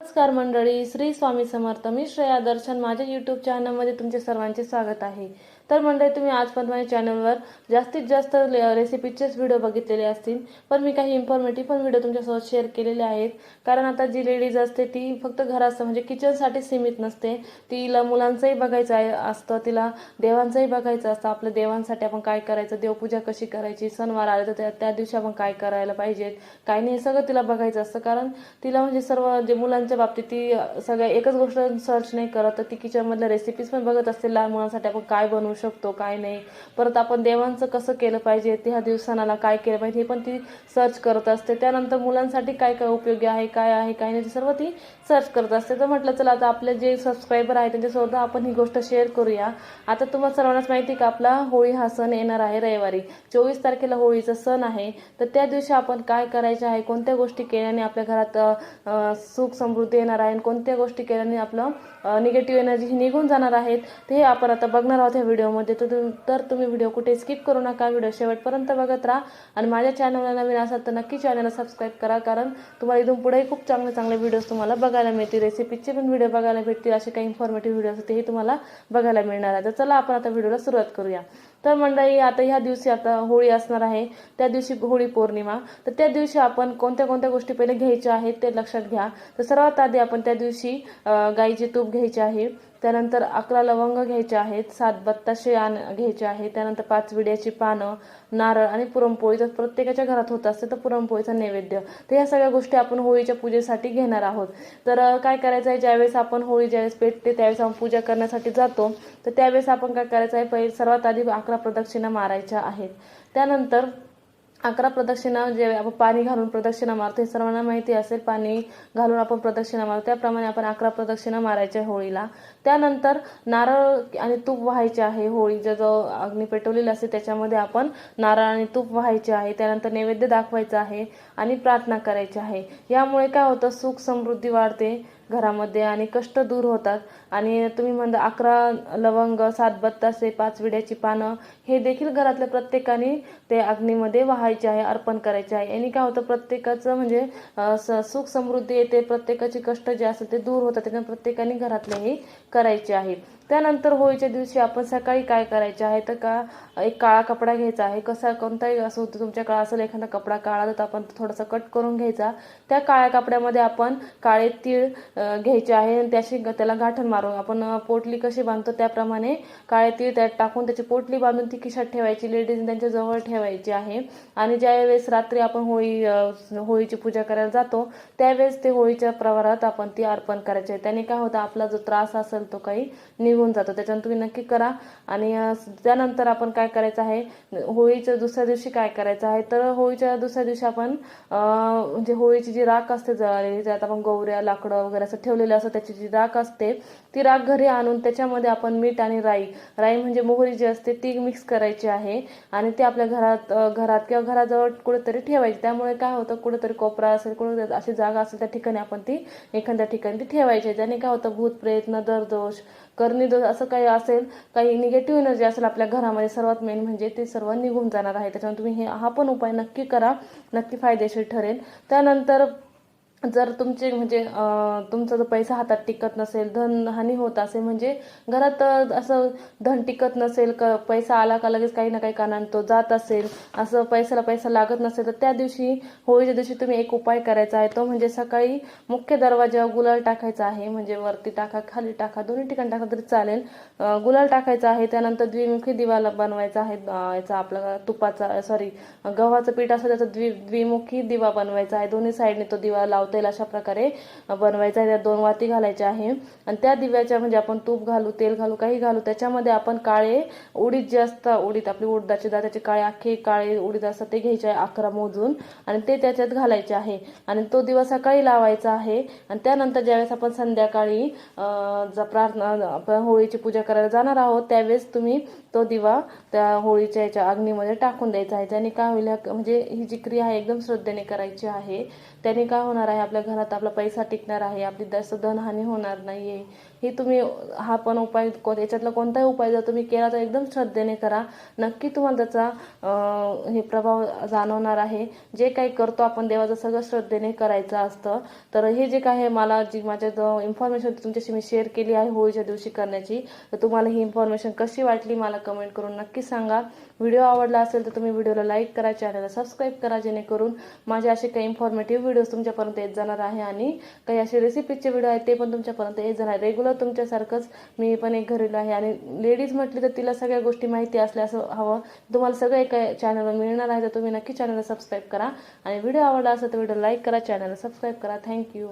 नमस्कार मंडळी श्री स्वामी समर्थ. मी श्रेया दर्शन. माझ्या यूट्यूब चॅनलमध्ये तुमचे सर्वांचे स्वागत आहे. तर मंडळी तुम्ही आजपर्यंत माझ्या चॅनलवर जास्तीत जास्त ले- रेसिपीचेच व्हिडिओ बघितलेले असतील पण मी काही इन्फॉर्मेटिव्ह पण व्हिडिओ तुमच्यासोबत शेअर केलेले आहेत. कारण आता जी लेडीज असते ती फक्त घरात म्हणजे किचनसाठी सीमित नसते. तिला मुलांचंही बघायचं आहे असतं तिला देवांचंही बघायचं असतं. आपल्या देवांसाठी आपण काय करायचं देवपूजा कशी करायची सणवार आले तर त्या त्या दिवशी आपण काय करायला पाहिजेत काय नाही हे सगळं तिला बघायचं असतं. कारण तिला म्हणजे सर्व जे मुलांच्या बाबतीत ती सगळ्या एकच गोष्ट सर्च नाही करत तर ती किचनमधल्या रेसिपीज पण बघत असते लहान मुलांसाठी आपण काय बनवू शकतो काय नाही. परत आपण देवांचं कसं केलं पाहिजे त्या ह्या दिवसाला काय केलं पाहिजे हे पण ती सर्च करत असते. त्यानंतर मुलांसाठी काय काय उपयोगी आहे काय आहे काय नाही ते सर्व ती सर्च करत असते. तर म्हटलं चला आता आपले जे सबस्क्रायबर आहेत त्यांच्यासोबत आपण ही गोष्ट शेअर करूया. आता तुम्हाला सर्वांनाच माहिती आहे का आपला होळी हा सण येणार आहे रविवारी. चोवीस तारखेला होळीचा सण आहे. तर त्या दिवशी आपण काय करायचं आहे कोणत्या गोष्टी केल्याने आपल्या घरात सुख समृद्धी येणार आहे आणि कोणत्या गोष्टी केल्याने आपलं निगेटिव्ह एनर्जी ही निघून जाणार आहेत ते आपण आता बघणार आहोत ह्या व्हिडिओमध्ये तर तर तुम्ही व्हिडिओ कुठे स्किप करू नका. व्हिडिओ शेवटपर्यंत बघत राहा. आणि माझ्या चॅनलला नवीन असाल तर नक्की चॅनलला सबस्क्राईब करा कारण तुम्हाला इथून पुढेही खूप चांगले चांगले व्हिडिओज तुम्हाला बघायला मिळतील. रेसिपीचे पण व्हिडिओ बघायला भेटतील. असे काही इन्फॉर्मेटिव्ह व्हिडिओ असतील तेही तुम्हाला बघायला मिळणार आहे. तर चला आपण आता व्हिडिओला सुरुवात करूया. तर मंडळी आता ह्या दिवशी आता होळी असणार आहे. त्या दिवशी होळी पौर्णिमा. तर त्या दिवशी आपण कोणत्या कोणत्या गोष्टी पहिले घ्यायच्या आहेत ते लक्षात घ्या. तर सर्वात आधी आपण त्या दिवशी गाईचे तूप घ्यायचे आहे. त्यानंतर अकरा लवंग घ्यायचे आहेत सात बत्ताशे आण घ्यायचे आहे त्यानंतर पाच विड्याची पानं नारळ आणि पुरणपोळी. तर प्रत्येकाच्या घरात होत असते तर पुरणपोळीचा नैवेद्य. तर ह्या सगळ्या गोष्टी आपण होळीच्या पूजेसाठी घेणार आहोत. तर काय करायचं आहे? ज्यावेळेस आपण होळी ज्यावेळेस पेटते त्यावेळेस आपण पूजा करण्यासाठी जातो. तर त्यावेळेस आपण काय करायचं आहे? पहिले सर्वात आधी अकरा प्रदक्षिणा मारायच्या आहेत. त्यानंतर अकरा प्रदक्षिणा जे आपण पाणी घालून प्रदक्षिणा मारतो हे सर्वांना माहिती असेल. पाणी घालून आपण प्रदक्षिणा मारतो. त्याप्रमाणे आपण अकरा प्रदक्षिणा मारायच्या होळीला. त्यानंतर नारळ आणि तूप व्हायचे आहे. होळीचा जो अग्नी पेटवलेला असते त्याच्यामध्ये आपण नारळ आणि तूप व्हायचे आहे. त्यानंतर नैवेद्य दाखवायचं आहे आणि प्रार्थना करायची आहे. यामुळे काय होतं? सुख समृद्धी वाढते. घरामध्ये आणि कष्ट दूर होतात. आणि तुम्ही म्हणता अकरा लवंग सात बत्तासे पाच विड्याची पानं हे देखील घरातल्या प्रत्येकाने ते अग्नीमध्ये वाहायचे आहे अर्पण करायचे आहे. यांनी काय होतं प्रत्येकाचं म्हणजे स- सुख समृद्धी येते प्रत्येकाचे कष्ट जे असतात ते दूर होतात त्याच्यामुळे प्रत्येकाने घरातले हे करायचे आहे. त्यानंतर होळीच्या दिवशी आपण सकाळी काय करायचे आहे तर का एक काळा कपडा घ्यायचा आहे. कसा कोणताही असं होतं तुमच्याकडे असेल एखादा कपडा काळा तर आपण थोडासा कट करून घ्यायचा त्या काळ्या कपड्यामध्ये आपण काळे तीळ घ्यायचे आहे आणि त्याशी ग- त्याला गाठण मारून आपण पोटली कशी बांधतो त्याप्रमाणे काळे तीळ त्यात टाकून त्याची पोटली बांधून ती खिशात ठेवायची लेडीज त्यांच्या जवळ ठेवायची आहे. आणि ज्यावेळेस रात्री आपण होळी होळीची पूजा करायला जातो त्यावेळेस ते होळीच्या प्रवारात आपण ती अर्पण करायची आहे. त्याने काय होतं आपला जो त्रास असेल तो काही निघून जातो. त्याच्यानं तुम्ही नक्की करा. आणि त्यानंतर आपण काय करायचं आहे होळीच्या दुसऱ्या दिवशी काय करायचं आहे तर होळीच्या दुसऱ्या दिवशी आपण म्हणजे होळीची जी राख असते जळालेली त्यात आपण गौऱ्या लाकडं वगैरे असं ठेवलेलं असं त्याची जी राख असते ती राख घरी आणून त्याच्यामध्ये आपण मीठ आणि राई राई म्हणजे मोहरी जी असते ती मिक्स करायची आहे आणि ती आपल्या घरात घरात किंवा घराजवळ कुठेतरी ठेवायची. त्यामुळे काय होतं कुठेतरी कोपरा असेल कुठे अशी जागा असेल त्या ठिकाणी आपण ती एखाद्या ठिकाणी ती ठेवायची त्याने काय होतं भूत प्रेत दरदोष दोष दोष असं काही असेल काही निगेटिव्ह एनर्जी असेल आपल्या घरामध्ये सर्वात मेन म्हणजे ते सर्व निघून जाणार आहे. त्याच्यामुळे तुम्ही हे हा पण उपाय नक्की करा नक्की फायदेशीर ठरेल. त्यानंतर जर तुमचे म्हणजे तुमचा जर पैसा हातात टिकत नसेल धन हानी होत असेल म्हणजे घरात असं धन टिकत नसेल क पैसा आला का लगेच काही ना काही कारणाने तो जात असेल असं पैशाला पैसा लागत नसेल तर त्या दिवशी होळीच्या दिवशी तुम्ही एक उपाय करायचा आहे तो म्हणजे सकाळी मुख्य दरवाजा गुलाल टाकायचा आहे म्हणजे वरती टाका खाली टाका दोन्ही ठिकाणी टाका तरी चालेल. गुलाल टाकायचा आहे त्यानंतर द्विमुखी दिवाला बनवायचा आहे याचा आपला तुपाचा सॉरी गव्हाचं पीठ असं त्याचा द्वि द्विमुखी दिवा बनवायचा आहे दोन्ही साईडने तो दिवा लावता. तेल अशा प्रकारे बनवायचं आहे. त्यात दोन वाती घालायच्या आहे. आणि त्या दिव्याच्या म्हणजे आपण तूप घालू तेल घालू काही घालू त्याच्यामध्ये आपण काळे उडीद जे असतं उडीद आपली उडदाची डाळ त्याचे काळे अख्खे काळे उडीद असतात ते घ्यायचे आहे अकरा मोजून. आणि ते त्याच्यात घालायचे आहे. आणि तो दिवा सकाळी लावायचा आहे. आणि त्यानंतर ज्यावेळेस आपण संध्याकाळी प्रार्थना आपण होळीची पूजा करायला जाणार आहोत त्यावेळेस तुम्ही तो दिवा त्या होळीच्या याच्या अग्नीमध्ये टाकून द्यायचा आहे. ज्याने काय होईल म्हणजे ही जी क्रिया आहे एकदम श्रद्धेने करायची आहे. त्याने काय होणार आहे आपल्या घरात आपला पैसा टिकणार आहे आपली जास्त धनहानी होणार नाही आहे ही तुम्ही हा पण उपाय को- याच्यातला कोणताही उपाय जर तुम्ही केला तर एकदम श्रद्धेने करा. नक्की तुम्हाला त्याचा हे प्रभाव जाणवणार आहे. जे काही करतो आपण देवाचं सगळं श्रद्धेने करायचं असतं. तर हे जे काय आहे मला जी माझ्या इन्फॉर्मेशन तुमच्याशी मी शेअर केली आहे होळीच्या दिवशी करण्याची तर तुम्हाला ही इन्फॉर्मेशन कशी वाटली मला कमेंट करून नक्की सांगा. व्हिडिओ आवडला असेल तर तुम्ही व्हिडिओला लाईक करा चॅनलला सबस्क्राईब करा जेणेकरून माझे असे काही इन्फॉर्मेटिव्ह व्हिडिओज तुमच्यापर्यंत येत जाणार आहे आणि काही असे रेसिपीचे व्हिडिओ आहेत ते पण तुमच्यापर्यंत येत जाणार रेग्युलर तुमच्यासारखंच. मी पण एक घरेलू आहे. आणि लेडीज म्हटली तर तिला सगळ्या गोष्टी माहिती असल्या असं हवं. तुम्हाला सगळं एका चॅनलवर मिळणार आहे तर तुम्ही नक्की चॅनलला सबस्क्राईब करा. आणि व्हिडिओ आवडला असेल तर व्हिडिओ लाईक करा चॅनलला सबस्क्राईब करा. थँक्यू